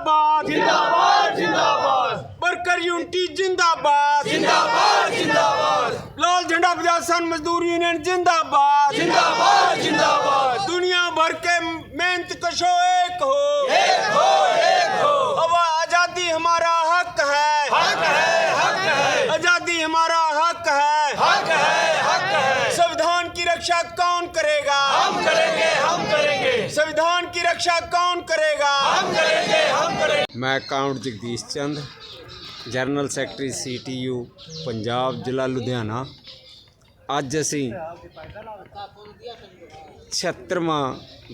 जिंदाबाद। जिंदाबाद जिंदाबाद। वर्कर यूनिटी जिंदाबाद। जिंदाबाद जिंदाबाद। लाल झंडा प्रशासन मजदूर यूनियन जिंदाबाद। जिंदाबाद जिंदाबाद। दुनिया भर के मेहनत कशो एक हो। एक हो एक हो। अब आज़ादी हमारा हक है। हक है हक है। आज़ादी हमारा हक है। हक है हक है। संविधान की रक्षा कौन करेगा? हम करेंगे संविधान की रक्षा कौन करेगा हम करेंगे हम करेंगे ਮੈਂ count Jagdish Chand general secretary CTU Punjab ਜ਼ਿਲ੍ਹਾ ਲੁਧਿਆਣਾ ਅੱਜ ਅਸੀਂ 76ਵਾਂ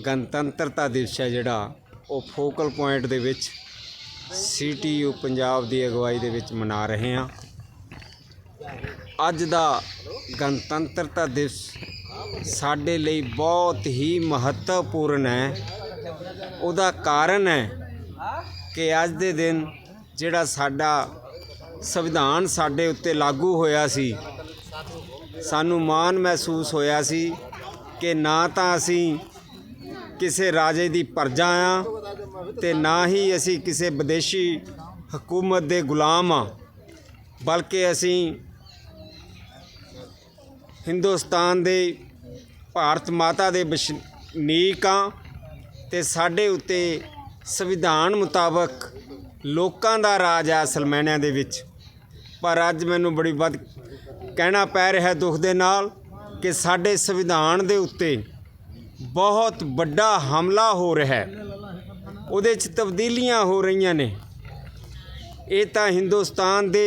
ਗਣਤੰਤਰਤਾ ਦਿਵਸ ਹੈ ਜਿਹੜਾ ਉਹ ਫੋਕਲ ਪੁਆਇੰਟ ਦੇ ਵਿੱਚ ਸੀਟੀਯੂ ਪੰਜਾਬ ਦੀ ਅਗਵਾਈ ਦੇ ਵਿੱਚ ਮਨਾ ਰਹੇ ਹਾਂ ਅੱਜ ਦਾ ਗਣਤੰਤਰਤਾ ਦਿਵਸ ਸਾਡੇ ਲਈ ਬਹੁਤ ਹੀ ਮਹੱਤਵਪੂਰਨ ਹੈ। ਉਹਦਾ ਕਾਰਨ ਹੈ ਕਿ ਅੱਜ ਦੇ ਦਿਨ ਜਿਹੜਾ ਸਾਡਾ ਸੰਵਿਧਾਨ ਸਾਡੇ ਉੱਤੇ ਲਾਗੂ ਹੋਇਆ ਸੀ, ਸਾਨੂੰ ਮਾਣ ਮਹਿਸੂਸ ਹੋਇਆ ਸੀ ਕਿ ਨਾ ਤਾਂ ਅਸੀਂ ਕਿਸੇ ਰਾਜੇ ਦੀ ਪਰਜਾ ਆ ਤੇ ਨਾ ਹੀ ਅਸੀਂ ਕਿਸੇ ਵਿਦੇਸ਼ੀ ਹਕੂਮਤ ਦੇ ਗੁਲਾਮ ਆ, ਬਲਕਿ ਅਸੀਂ ਹਿੰਦੁਸਤਾਨ ਦੇ ਭਾਰਤ ਮਾਤਾ ਦੇ ਵਸਨੀਕ ਹਾਂ ਤੇ ਸਾਡੇ ਉੱਤੇ ਸੰਵਿਧਾਨ ਮੁਤਾਬਕ ਲੋਕਾਂ ਦਾ ਰਾਜ ਆ ਅਸਲ ਦੇ ਵਿੱਚ। ਪਰ ਅੱਜ ਮੈਨੂੰ ਬੜੀ ਵੱਧ ਕਹਿਣਾ ਪੈ ਰਿਹਾ ਦੁੱਖ ਦੇ ਨਾਲ ਕਿ ਸਾਡੇ ਸੰਵਿਧਾਨ ਦੇ ਉੱਤੇ ਬਹੁਤ ਵੱਡਾ ਹਮਲਾ ਹੋ ਰਿਹਾ ਹੈ। ਉਹਦੇ 'ਚ ਤਬਦੀਲੀਆਂ ਹੋ ਰਹੀਆਂ ਨੇ। ਇਹ ਤਾਂ ਹਿੰਦੁਸਤਾਨ ਦੇ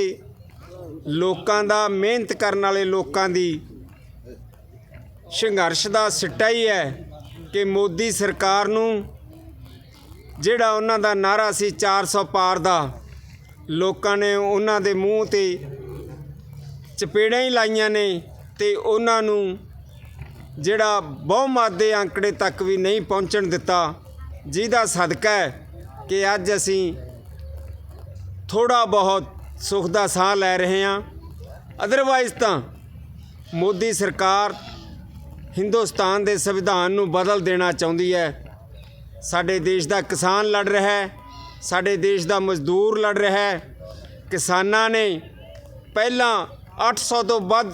ਲੋਕਾਂ ਦਾ ਮਿਹਨਤ ਕਰਨ ਵਾਲੇ ਲੋਕਾਂ ਦੀ ਸੰਘਰਸ਼ ਦਾ ਸਿੱਟਾ ਹੀ ਹੈ ਕਿ ਮੋਦੀ ਸਰਕਾਰ ਨੂੰ ਜਿਹੜਾ ਉਹਨਾਂ ਦਾ ਨਾਰਾ ਸੀ 400 ਪਾਰ ਦਾ, ਲੋਕਾਂ ਨੇ ਉਹਨਾਂ ਦੇ ਮੂੰਹ ਤੇ ਚਪੇੜਾਂ ਹੀ ਲਾਈਆਂ ਨੇ ਤੇ ਉਹਨਾਂ ਨੂੰ ਜਿਹੜਾ ਬਹੁਮਤ ਦੇ ਅੰਕੜੇ ਤੱਕ ਵੀ ਨਹੀਂ ਪਹੁੰਚਣ ਦਿੱਤਾ, ਜਿਹਦਾ ਸਦਕਾ ਹੈ ਕਿ ਅੱਜ ਅਸੀਂ ਥੋੜਾ ਬਹੁਤ ਸੁੱਖ ਦਾ ਸਾਹ ਲੈ ਰਹੇ ਹਾਂ। ਅਦਰਵਾਈਜ਼ ਤਾਂ ਮੋਦੀ ਸਰਕਾਰ ਹਿੰਦੁਸਤਾਨ ਦੇ ਸੰਵਿਧਾਨ ਨੂੰ ਬਦਲ ਦੇਣਾ ਚਾਹੁੰਦੀ ਹੈ। ਸਾਡੇ ਦੇਸ਼ ਦਾ ਕਿਸਾਨ ਲੜ ਰਿਹਾ ਹੈ, ਸਾਡੇ ਦੇਸ਼ ਦਾ ਮਜ਼ਦੂਰ ਲੜ ਰਿਹਾ ਹੈ। ਕਿਸਾਨਾਂ ਨੇ ਪਹਿਲਾਂ 800 ਤੋਂ ਵੱਧ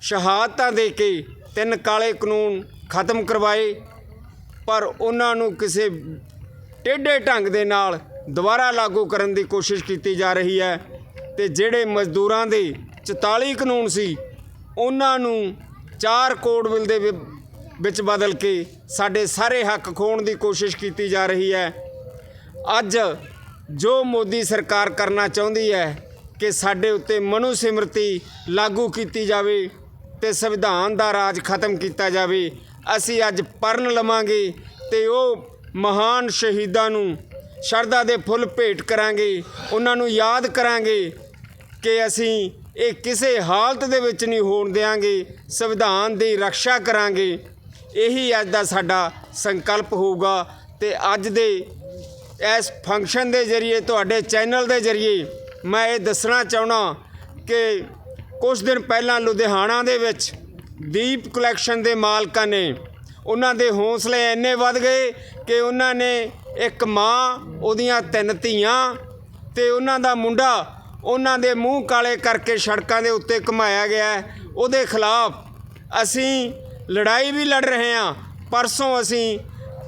ਸ਼ਹਾਦਤਾਂ ਦੇ ਕੇ ਤਿੰਨ ਕਾਲੇ ਕਾਨੂੰਨ ਖਤਮ ਕਰਵਾਏ, ਪਰ ਉਹਨਾਂ ਨੂੰ ਕਿਸੇ ਟੇਢੇ ਢੰਗ ਦੇ ਨਾਲ ਦੁਬਾਰਾ ਲਾਗੂ ਕਰਨ ਦੀ ਕੋਸ਼ਿਸ਼ ਕੀਤੀ ਜਾ ਰਹੀ ਹੈ ਤੇ ਜਿਹੜੇ ਮਜ਼ਦੂਰਾਂ ਦੇ 44 ਕਾਨੂੰਨ ਸੀ, ਉਹਨਾਂ ਨੂੰ ਚਾਰ ਕੋਡ ਬਿੱਲ ਦੇ ਵਿ- ਵਿੱਚ ਬਦਲ ਕੇ ਸਾਡੇ ਸਾਰੇ ਹੱਕ ਖੋਣ ਦੀ ਕੋਸ਼ਿਸ਼ ਕੀਤੀ ਜਾ ਰਹੀ ਹੈ। ਅੱਜ ਜੋ ਮੋਦੀ ਸਰਕਾਰ ਕਰਨਾ ਚਾਹੁੰਦੀ ਹੈ ਕਿ ਸਾਡੇ ਉੱਤੇ ਮਨੂ ਸਿਮਰਤੀ ਲਾਗੂ ਕੀਤੀ ਜਾਵੇ ਤੇ ਸੰਵਿਧਾਨ ਦਾ ਰਾਜ ਖਤਮ ਕੀਤਾ ਜਾਵੇ, ਅਸੀਂ ਅੱਜ ਪਰਨ ਲਵਾਂਗੇ ਤੇ ਉਹ ਮਹਾਨ ਸ਼ਹੀਦਾਂ ਨੂੰ ਸ਼ਰਧਾ ਦੇ ਫੁੱਲ ਭੇਟ ਕਰਾਂਗੇ, ਉਹਨਾਂ ਨੂੰ ਯਾਦ ਕਰਾਂਗੇ ਕਿ ਅਸੀਂ ਇਹ ਕਿਸੇ ਹਾਲਤ ਦੇ ਵਿੱਚ ਨਹੀਂ ਹੋਣ ਦੇਵਾਂਗੇ ਸੰਵਿਧਾਨ ਦੀ ਰੱਖਿਆ ਕਰਾਂਗੇ। ਇਹੀ ਅੱਜ ਦਾ ਸਾਡਾ ਸੰਕਲਪ ਹੋਊਗਾ ਤੇ ਅੱਜ ਦੇ ਇਸ ਫੰਕਸ਼ਨ ਦੇ ਜ਼ਰੀਏ, ਤੁਹਾਡੇ ਚੈਨਲ ਦੇ ਜ਼ਰੀਏ ਮੈਂ ਇਹ ਦੱਸਣਾ ਚਾਹਣਾ ਕਿ ਕੁਝ ਦਿਨ ਪਹਿਲਾਂ ਲੁਧਿਆਣਾ ਦੇ ਵਿੱਚ ਦੀਪ ਕਲੈਕਸ਼ਨ ਦੇ ਮਾਲਕਾਂ ਨੇ, ਉਹਨਾਂ ਦੇ ਹੌਸਲੇ ਇੰਨੇ ਵੱਧ ਗਏ ਕਿ ਉਹਨਾਂ ਨੇ ਇੱਕ ਮਾਂ, ਉਹਦੀਆਂ ਤਿੰਨ ਧੀਆਂ ਤੇ ਉਹਨਾਂ ਦਾ ਮੁੰਡਾ ਉਹਨਾਂ ਦੇ ਮੂੰਹ ਕਾਲੇ ਕਰਕੇ ਸੜਕਾਂ ਦੇ ਉੱਤੇ ਘੁਮਾਇਆ ਗਿਆ ਉਹਦੇ ਖਿਲਾਫ ਅਸੀਂ ਲੜਾਈ ਵੀ ਲੜ ਰਹੇ ਹਾਂ। ਪਰਸੋਂ ਅਸੀਂ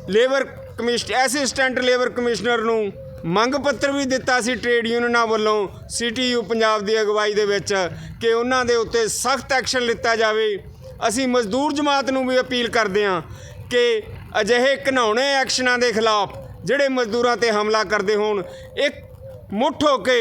labour commission assistant labour commissioner ਨੂੰ ਮੰਗ ਪੱਤਰ ਵੀ ਦਿੱਤਾ ਸੀ ਟ੍ਰੇਡ ਯੂਨੀਅਨਾਂ ਵੱਲੋਂ ਸੀਟੀਯੂ ਪੰਜਾਬ ਦੀ ਅਗਵਾਈ ਦੇ ਵਿੱਚ ਕਿ ਉਹਨਾਂ ਦੇ ਉੱਤੇ ਸਖਤ ਐਕਸ਼ਨ ਲਿੱਤਾ ਜਾਵੇ। ਅਸੀਂ ਮਜ਼ਦੂਰ ਜਮਾਤ ਨੂੰ ਵੀ ਅਪੀਲ ਕਰਦੇ ਹਾਂ ਕਿ ਅਜਿਹੇ ਘਿਨਾਉਣੇ ਐਕਸ਼ਨਾਂ ਦੇ ਖਿਲਾਫ ਜਿਹੜੇ ਮਜ਼ਦੂਰਾਂ ਤੇ ਹਮਲਾ ਕਰਦੇ ਹੋਣ, ਇੱਕ ਮੁੱਠ ਹੋ ਕੇ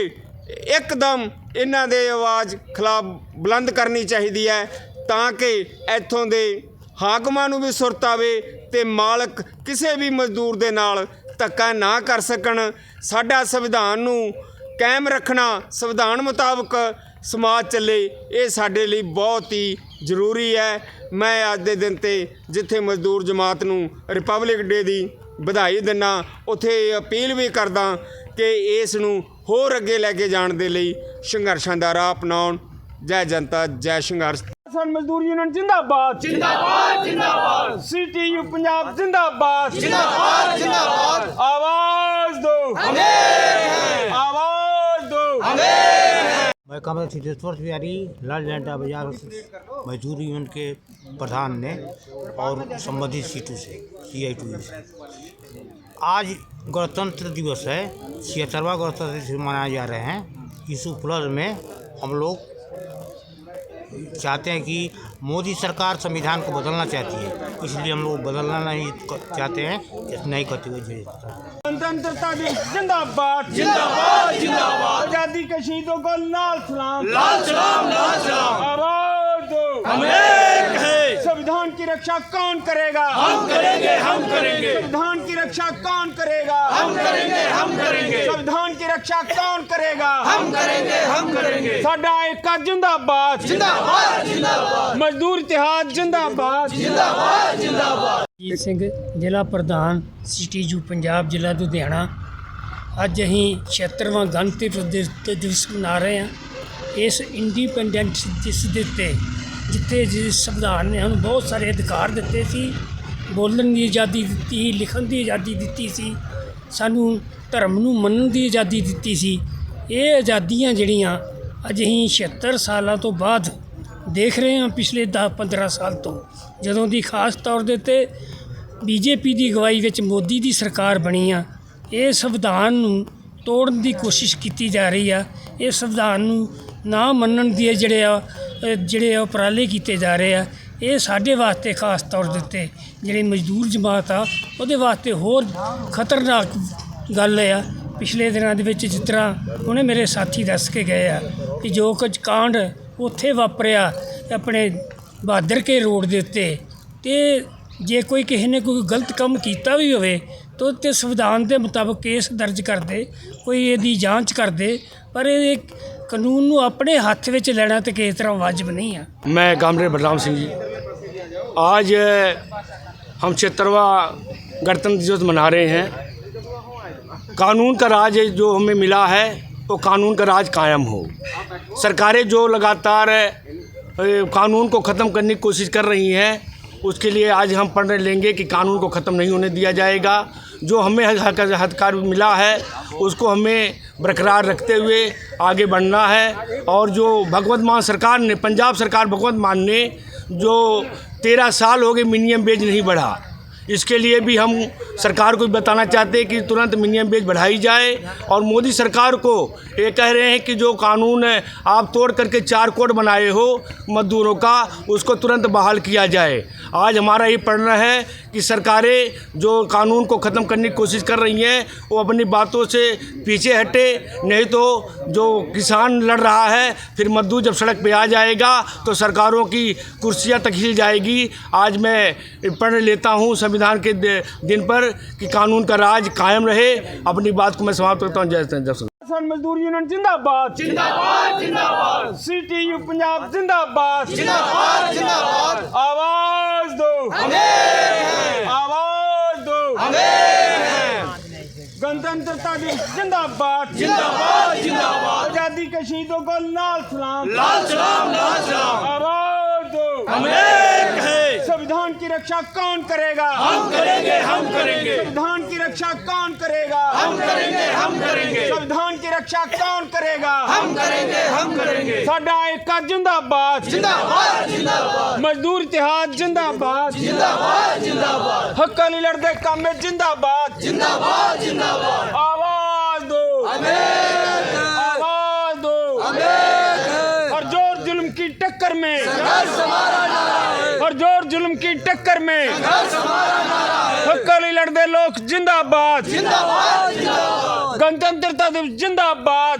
ਇੱਕਦਮ ਇਹਨਾਂ ਦੇ ਆਵਾਜ਼ ਖਿਲਾਫ ਬੁਲੰਦ ਕਰਨੀ ਚਾਹੀਦੀ ਹੈ ਤਾਂ ਕਿ ਇੱਥੋਂ ਦੇ ਹਾਕਮਾਂ ਨੂੰ ਵੀ ਸੁਰਤ ਆਵੇ ਤੇ ਮਾਲਕ ਕਿਸੇ ਵੀ ਮਜ਼ਦੂਰ ਦੇ ਨਾਲ ਧੱਕਾ ਨਾ ਕਰ ਸਕਣ। ਸਾਡਾ ਸੰਵਿਧਾਨ ਨੂੰ ਕਾਇਮ ਰੱਖਣਾ, ਸੰਵਿਧਾਨ ਮੁਤਾਬਕ ਸਮਾਜ ਚੱਲੇ, ਇਹ ਸਾਡੇ ਲਈ ਬਹੁਤ ਹੀ ਜ਼ਰੂਰੀ ਹੈ। ਮੈਂ ਅੱਜ ਦੇ ਦਿਨ ਤੇ ਜਿੱਥੇ ਮਜ਼ਦੂਰ ਜਮਾਤ ਨੂੰ ਰਿਪਬਲਿਕ ਡੇ ਦੀ ਵਧਾਈ ਦਿੰਨਾ, ਉੱਥੇ ਇਹ ਅਪੀਲ ਵੀ ਕਰਦਾ ਕਿ ਇਸ ਨੂੰ ਹੋਰ ਅੱਗੇ ਲੈ ਕੇ ਜਾਣ ਦੇ ਲਈ ਸੰਘਰਸ਼ਾਂ ਦਾ ਰਾਹ ਅਪਣਾਉਣ। ਜੈ ਜਨਤਾ ਜੈ ਸੰਘਰਸ਼। ਕਿਸਾਨ ਮਜ਼ਦੂਰ ਯੂਨੀਅਨ ਜਿੰਦਾਬਾਦ। ਜਿੰਦਾਬਾਦ ਜਿੰਦਾਬਾਦ। ਸੀਟੀਯੂ ਪੰਜਾਬ ਜਿੰਦਾਬਾਦ। ਜਿੰਦਾਬਾਦ ਜਿੰਦਾਬਾਦ। ਆਵਾਜ਼ ਦਿਓ ਹਮੇਂ ਆਵਾਜ਼ ਦਿਓ ਹਮੇਂ मैं कमल सिद्धेश्वर तिवारी लाल झंडा बाजार मजदूर यूनियन के प्रधान ने और संबंधित सीटों से सी आई टू से आज गणतंत्र दिवस है। छिहत्तरवा गणतंत्र दिवस मनाए जा रहे हैं। इस उपलक्ष्य में हम लोग चाहते हैं कि मोदी सरकार संविधान को बदलना चाहती है। इसलिए हम लोग बदलना नहीं चाहते हैं नहीं करते हुए गणतंत्रता दिवस जिंदाबाद। जिंदाबाद जिंदाबाद। आज़ादी के शहीदों को लाल सलाम। लाल सलाम लाल सलाम। आवाज़ दो हम रक्षा कौन करेगा हम करेंगे हम करेंगे संविधान की रक्षा कौन करेगा हम करेंगे हम करेंगे संविधान की रक्षा कौन करेगा हम करेंगे हम करेंगे ਸਾਡਾ ਏਕਾ ਜਿੰਦਾਬਾਦ जिंदाबाद जिंदाबाद ਮਜ਼ਦੂਰ ਇਤਿਹਾਦ ਜਿੰਦਾਬਾਦ जिंदाबाद जिंदाबाद ਜੀਤ ਸਿੰਘ ਜ਼ਿਲ੍ਹਾ ਪ੍ਰਧਾਨ ਸੀਟੀਯੂ ਪੰਜਾਬ ਜ਼ਿਲ੍ਹਾ ਲੁਧਿਆਣਾ ਅੱਜ ਅਸੀਂ 76ਵਾਂ ਗਣਤੰਤਰ ਦਿਵਸ ਤੇ ਦਿਵਸ ਮਨਾ ਰਹੇ ਹਾਂ ਇਸ ਇੰਡੀਪੈਂਡੈਂਸ ਦਿਵਸ ਦੇ ਉੱਤੇ ਜਿੱਥੇ ਜਿਸ ਸੰਵਿਧਾਨ ਨੇ ਸਾਨੂੰ ਬਹੁਤ ਸਾਰੇ ਅਧਿਕਾਰ ਦਿੱਤੇ ਸੀ, ਬੋਲਣ ਦੀ ਆਜ਼ਾਦੀ ਦਿੱਤੀ ਸੀ ਲਿਖਣ ਦੀ ਆਜ਼ਾਦੀ ਦਿੱਤੀ ਸੀ, ਸਾਨੂੰ ਧਰਮ ਨੂੰ ਮੰਨਣ ਦੀ ਆਜ਼ਾਦੀ ਦਿੱਤੀ ਸੀ। ਇਹ ਆਜ਼ਾਦੀਆਂ ਜਿਹੜੀਆਂ ਅੱਜ ਅਸੀਂ 76 ਸਾਲਾਂ ਤੋਂ ਬਾਅਦ ਦੇਖ ਰਹੇ ਹਾਂ ਪਿਛਲੇ 10 15 ਸਾਲ ਤੋਂ। ਜਦੋਂ ਦੀ ਖਾਸ ਤੌਰ ਦੇ ਉੱਤੇ ਬੀਜੇਪੀ ਦੀ ਅਗਵਾਈ ਵਿੱਚ ਮੋਦੀ ਦੀ ਸਰਕਾਰ ਬਣੀ ਆ, ਇਹ ਸੰਵਿਧਾਨ ਨੂੰ ਤੋੜਨ ਦੀ ਕੋਸ਼ਿਸ਼ ਕੀਤੀ ਜਾ ਰਹੀ ਆ। ਇਹ ਸੰਵਿਧਾਨ ਨੂੰ ਨਾ ਮੰਨਣ ਦੀ ਜਿਹੜੇ ਆ ਜਿਹੜੇ ਆ ਉਪਰਾਲੇ ਕੀਤੇ ਜਾ ਰਹੇ ਆ, ਇਹ ਸਾਡੇ ਵਾਸਤੇ ਖਾਸ ਤੌਰ ਦੇ ਉੱਤੇ ਜਿਹੜੀ ਮਜ਼ਦੂਰ ਜਮਾਤ ਆ, ਉਹਦੇ ਵਾਸਤੇ ਹੋਰ ਖਤਰਨਾਕ ਗੱਲ ਆ। ਪਿਛਲੇ ਦਿਨਾਂ ਦੇ ਵਿੱਚ ਜਿਸ ਤਰ੍ਹਾਂ ਉਹਨੇ ਮੇਰੇ ਸਾਥੀ ਦੱਸ ਕੇ ਗਏ ਆ ਕਿ ਜੋ ਕੁਝ ਕਾਂਡ ਉੱਥੇ ਵਾਪਰਿਆ ਆਪਣੇ ਬਹਾਦਰ ਕੇ ਰੋਡ ਦੇ ਉੱਤੇ, ਤੇ ਜੇ ਕੋਈ ਕਿਸੇ ਨੇ ਕੋਈ ਗਲਤ ਕੰਮ ਕੀਤਾ ਵੀ ਹੋਵੇ ਤਾਂ ਤੇ ਸੰਵਿਧਾਨ ਦੇ ਮੁਤਾਬਕ ਕੇਸ ਦਰਜ ਕਰਦੇ ਕੋਈ ਇਹਦੀ ਜਾਂਚ ਕਰਦੇ ਪਰ ਇਹ ਕਾਨੂੰਨ ਨੂੰ ਆਪਣੇ ਹੱਥ ਵਿੱਚ ਲੈਣਾ ਤੇ ਕਿਸੇ ਤਰ੍ਹਾਂ ਵਾਜਬ ਨਹੀਂ ਆ मैं कामरेड बलराम सिंह जी आज अ, हम छिहत्तरवा गणतंत्र दिवस मना रहे हैं कानून का राज जो हमें मिला है वो कानून का राज कायम हो सरकारें जो लगातार अ, कानून को ख़त्म करने की कोशिश कर रही हैं उसके लिए आज हम पढ़ लेंगे कि कानून को ख़त्म नहीं होने दिया जाएगा जो हमें हथकार मिला है उसको हमें बरकरार रखते हुए आगे बढ़ना है। और जो भगवत मान सरकार ने पंजाब सरकार भगवत मान ने जो तेरह साल हो गए मिनिमम वेज नहीं बढ़ा इसके लिए भी हम सरकार को बताना चाहते हैं कि तुरंत मिनिमम वेज बढ़ाई जाए। और मोदी सरकार को ये कह रहे हैं कि जो कानून है, आप तोड़ करके चार कोड बनाए हो मजदूरों का उसको तुरंत बहाल किया जाए। आज हमारा ये पढ़ना है कि सरकारें जो कानून को ख़त्म करने की कोशिश कर रही हैं, वो अपनी बातों से पीछे हटे, नहीं तो जो किसान लड़ रहा है, फिर मजदूर जब सड़क पे आ जाएगा तो सरकारों की कुर्सियाँ तक हिल जाएगी। आज मैं पढ़ लेता हूँ संविधान के दिन पर कि कानून का राज कायम रहे। अपनी बात को मैं समाप्त करता हूँ। जय जय किसान मजदूर यूनियन जिंदाबाद। जिंदाबाद जिंदाबाद। पंजाब जिंदाबाद। जिंदाबाद जिंदाबाद। आवाज़ दो। आवाज़ दो। गणतंत्रता दिवस जिंदाबाद। जिंदाबाद जिंदाबाद। आज़ादी के शहीदों को लाल सलाम। लाल सलाम लाल सलाम। आवाज़ दो। संविधान की रक्षा कौन करेगा? हम करेंगे हम करेंगे। रक्षा कौन करेगा? हम करेंगे हम करेंगे। संविधान की रक्षा कौन करेगा? हम करेंगे हम करेंगे। साडा एका जिंदाबाद। जिंदाबाद जिंदाबाद। मजदूर इतिहाद जिंदाबाद। जिंदाबाद जिंदाबाद। हक अली लड़दे काम में जिंदाबाद। जिंदाबाद जिंदाबाद। आवाज़ दो। आवाज़ दो। और ज़ोर जुल्म की टक्कर में। हरजोर जुल्म की टक्कर में हक्कली लड़ते लोग जिंदाबाद गणतंत्रता दिवस जिंदाबाद